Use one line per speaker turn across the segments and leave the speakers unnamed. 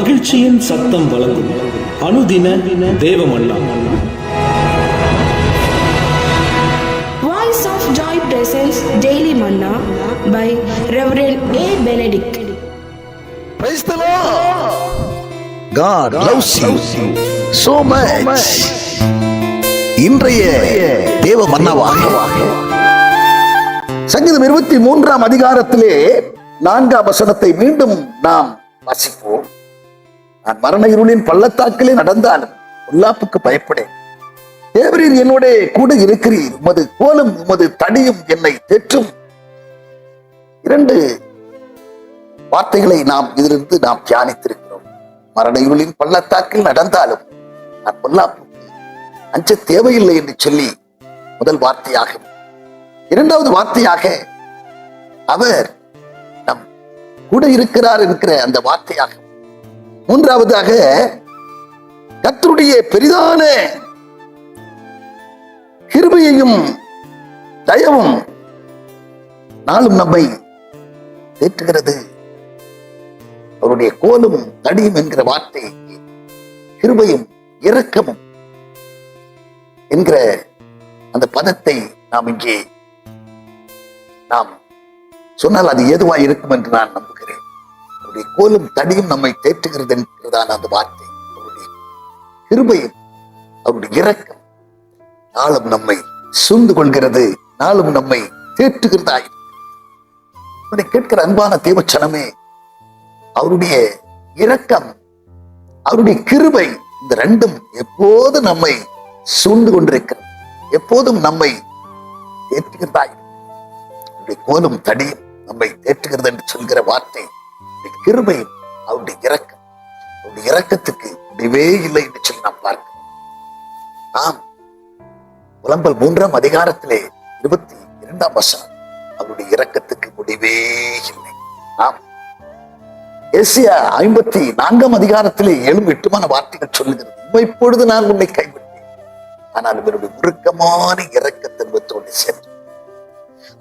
மகிழ்ச்சியின் சத்தம் வழங்கும் அனுதின தேவமல்லா
of Joy presents Daily Manna by Reverend A. Benedict.
Praise the Lord. God loves you so much. இன்றைய தேவ மன்னவாக சங்கீதம் இருபத்தி மூன்றாம் அதிகாரத்திலே நான்காம் வசனத்தை மீண்டும் நாம் வாசிப்போம் நான் மரண இருளின் பள்ளத்தாக்கிலே நடந்தாலும் பொல்லாப்புக்கு பயப்படேன் தேவரீர் என்னோட கூட இருக்கிறீர். உமது கோலும் உமது தடியும் என்னை தேற்றும். இரண்டு வார்த்தைகளை நாம் இதிலிருந்து நாம் தியானித்திருக்கிறோம். மரண இருளின் பள்ளத்தாக்கில் நடந்தாலும் நான் பொல்லாப்புக்கு அஞ்ச தேவையில்லை என்று சொல்லி முதல் வார்த்தையாக. இரண்டாவது வார்த்தையாக அவர் நம் கூட இருக்கிறார் என்கிற அந்த வார்த்தையாக மூன்றாவதாக கத்தருடைய பெரிதான கிருபையையும் தயவும் நாளும் நம்மை தேற்றுகிறது அவருடைய கோலும் தடியும் என்கிற வார்த்தை கிருபையும் இரக்கமும் என்கிற அந்த பதத்தை நாம் இங்கே நாம் சொன்னால் அது ஏதுவா இருக்கும் என்று நான் நம்புகிறேன். அவருடைய கோலும் தடியும் நம்மை தேற்றுகிறது என்கிறதான அந்த வார்த்தை. அவருடைய கிருபையும் அவருடைய இரக்கம் நாளும் நம்மை சூழ்ந்து கொள்கிறது நாளும் நம்மை தேற்றுகிறதா இதை கேட்கிற அன்பான தேவச்சனமே அவருடைய இரக்கம் அவருடைய கிருபை இந்த ரெண்டும் எப்போது நம்மை சூழ்ந்து கொண்டிருக்கிறது எப்போதும் நம்மை தேற்றுகிறதாய். கோலும் தடியும் நம்மை தேற்றுகிறது என்று சொல்கிற வார்த்தை அவருடைய அவருடைய இறக்கம் அவருடைய இறக்கத்துக்கு முடிவே இல்லை என்று சொல்லி நாம் பார்க்கிறோம். ஆம் புலம்பல் மூன்றாம் அதிகாரத்திலே இருபத்தி இரண்டாம் வசனம் அவருடைய இறக்கத்துக்கு முடிவே இல்லை. ஆம் ஏசியா ஐம்பத்தி நான்காம் அதிகாரத்திலே எழும் எட்டுமான வார்த்தைகள் சொல்லுகிறது. இப்பொழுது நான் உன்னை கைவிட்டேன். ஆனால் இவருடைய உருக்கமான இறக்கத்தின் முத்தோடு சேர்ந்து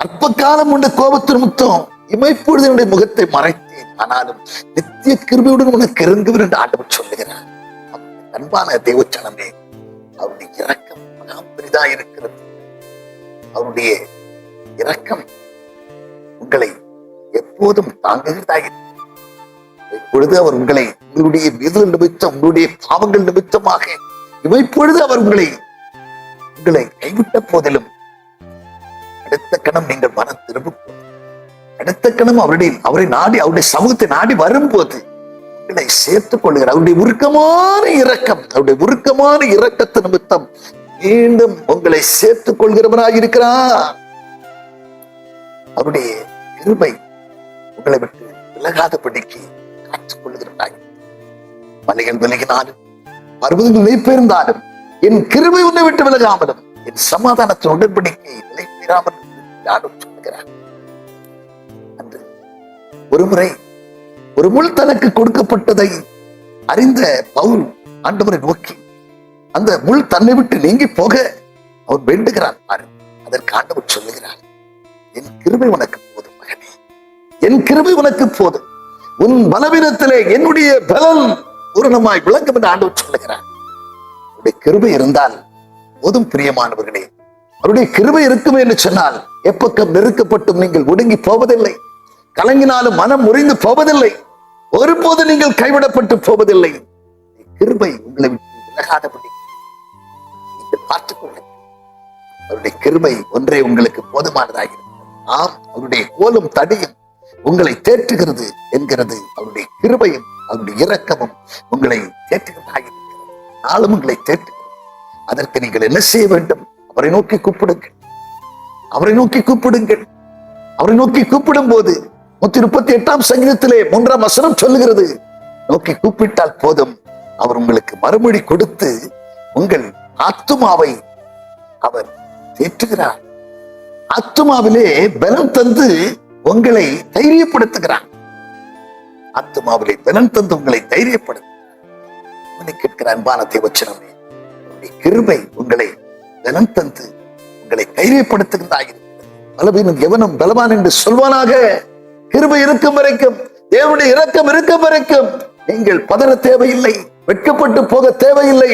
அற்ப காலம் உண்டு கோபத்தின் முத்தம். இமைப்பொழுது என்னுடைய முகத்தை மறைத்தேன். ஆனாலும் நித்திய கிருபையுடன் உனக்கு இறங்குவர் என்று ஆண்டவர் சொல்லுகிறார். அன்பான தேவச்சனமே அவருடைய இரக்கம் மகா பெரிதா இருக்கிறது. அவருடைய இரக்கம் உங்களை எப்போதும் தாங்குகிறதா இப்பொழுது அவர் உங்களை உங்களுடைய மீதல் நிமித்தம் உங்களுடைய பாவங்கள் நிமித்தமாக இமைப்பொழுது அவர் உங்களை உங்களை கைவிட்ட போதிலும் அடுத்த கணம் நீங்கள் மனம் திரும்பும் போது, அடுத்த கணம் அவருடைய அவரை நாடி அவருடைய சமூகத்தை நாடி வரும்போது என்னை சேர்த்துக் கொள்கிறார் அவருடைய உருக்கமான இரக்கம் அவருடைய உருக்கமான இரக்கத்து நிமித்தம் மீண்டும் உங்களை சேர்த்துக் கொள்கிறவனாக இருக்கிறார். அவருடைய பெருமை உங்களை விட்டு விலகாதபடிக்கு காத்துக் கொள்கிறவனாக மலைகள் விலகினாலும் பருவதங்கள் நிலைப்பெயர்ந்தாலும் என் கிருமை உன்னை விட்டு விலகாமலும் என் சமாதானத்தின் உடன்படிக்கை நிலைப்பெறாமலும் யாரும் சொல்லுகிறார். ஒருமுறை ஒரு முள் தனக்கு கொடுக்கப்பட்டதை அறிந்த பவுல் ஆண்டவரை நோக்கி அந்த முள் தன்னை விட்டு நீங்கி போக அவர் வேண்டுகிறார் பாரு. அதற்கு ஆண்டவர் சொல்லுகிறார் என் கிருபை உனக்கு போதும் மகனே. என் கிருபை உனக்கு போதும். உன் பலவீனத்திலே என்னுடைய பலம் பூரணமாய் விளங்கும் என்று ஆண்டவர் சொல்லுகிறார். அவருடைய கிருபை இருந்தால் போதும் பிரியமானவர்களே. அவருடைய கிருபை இருக்குமே என்று சொன்னால் எப்பக்கம் நெருக்கப்பட்டும் நீங்கள் ஒடுங்கி போவதில்லை. கலங்கினாலும் மனம் முறிந்து போவதில்லை. ஒருபோது நீங்கள் கைவிடப்பட்டு போவதில்லை. கிருபை உங்களை விட்டு விலகாதபடி நீங்கள் பார்த்துக் கொள்ளுங்கள். அவருடைய கிருபை ஒன்றே உங்களுக்கு போதுமானதாக ஆம் அவருடைய கோலும் தடியும் உங்களை தேற்றுகிறது என்கிறது. அவருடைய கிருபையும் அவருடைய இரக்கமும் உங்களை தேற்றுகிறதாக இருக்கிறது. நாளும் உங்களை தேற்றுகிறது. அதற்கு நீங்கள் என்ன செய்ய வேண்டும்? அவரை நோக்கி கூப்பிடுங்கள். அவரை நோக்கி கூப்பிடுங்கள். அவரை நோக்கி கூப்பிடும் போது நூத்தி முப்பத்தி எட்டாம் சங்கீதத்திலே மூன்றாம் வசனம் சொல்லுகிறது. நோக்கி கூப்பிட்டால் போதும். அவர் உங்களுக்கு மறுமொழி கொடுத்து உங்கள் ஆத்துமாவை அவர் தேற்றுகிறார் ஆத்துமாவிலே பலம் தந்து உங்களை தைரியப்படுத்துகிறார். ஆத்துமாவிலே பலம் தந்து உங்களை தைரியப்படுத்த கேட்கிற அன்பான தேவச்சனமே அவருடைய கிருபை உங்களை பலம் தந்து உங்களை தைரியப்படுத்துகிறதாக இருக்கிறது பலவீனம் எவனும் பலவான் என்று சொல்வானாக. கிருபை இருக்கும் வரைக்கும் தேவனுடைய இரக்கம் இருக்கும் வரைக்கும் நீங்கள் பதற தேவையில்லை வெட்கப்பட்டு போக தேவையில்லை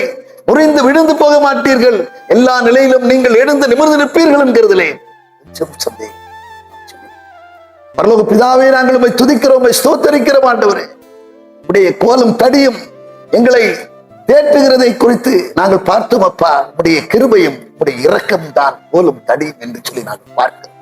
முறிந்து விழுந்து போக மாட்டீர்கள். எல்லா நிலையிலும் நீங்கள் எழுந்து நிமிர்ந்து நிற்பீர்கள் என்கிறதிலே பரலோக பிதாவே நாங்கள் உண்மை துதிக்கிறோம் ஸ்தோத்தரிக்கிறோம் ஆண்டவரே. உடைய கோலம் தடியும் எங்களை தேற்றுகிறதை குறித்து நாங்கள் பார்த்தோம் அப்பா. உடைய கிருபையும் உடைய இரக்கம் தான் கோலும் தடியும் என்று சொல்லி நாங்கள் பார்க்கிறோம்.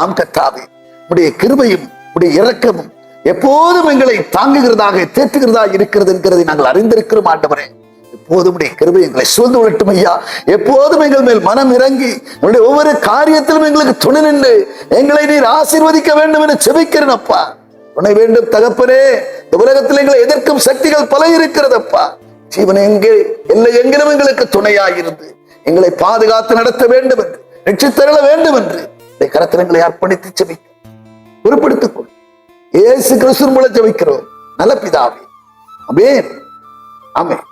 ஆம் கத்தாவே உடைய கிருபையும் உடைய இரக்கமும் எப்போதும் எங்களை தாங்குகிறதாக தேற்றுகிறதா இருக்கிறது என்கிறதை நாங்கள் அறிந்திருக்கிறோம் ஆண்டவரே. எப்போதும் உடைய கிருபை எங்களை சூழ்ந்து விடட்டும் ஐயா. எப்போதும் எங்கள் மேல் மனம் இறங்கி உங்களுடைய ஒவ்வொரு காரியத்திலும் எங்களுக்கு துணை நின்று எங்களை நீர் ஆசீர்வதிக்க வேண்டும் என்று செபிக்கிறேன் அப்பா. துணை வேண்டும் தகப்பனே. இந்த உலகத்தில் எங்களை எதிர்க்கும் சக்திகள் பல இருக்கிறதப்பா ஜீவன் எங்கே? இல்லை எங்கிலும் எங்களுக்கு துணையாயிருந்து எங்களை பாதுகாத்து நடத்த வேண்டும் என்று ரட்சித்தருள வேண்டும் என்று இந்த கரத்தில் எங்களை அர்ப்பணித்து செபிக்க. பொறுப்படுத்திக் கொள் இயேசு கிறிஸ்து மூலம் ஜெபிக்கிறோம் நல்ல பிதாவே. அமேன் அமேன்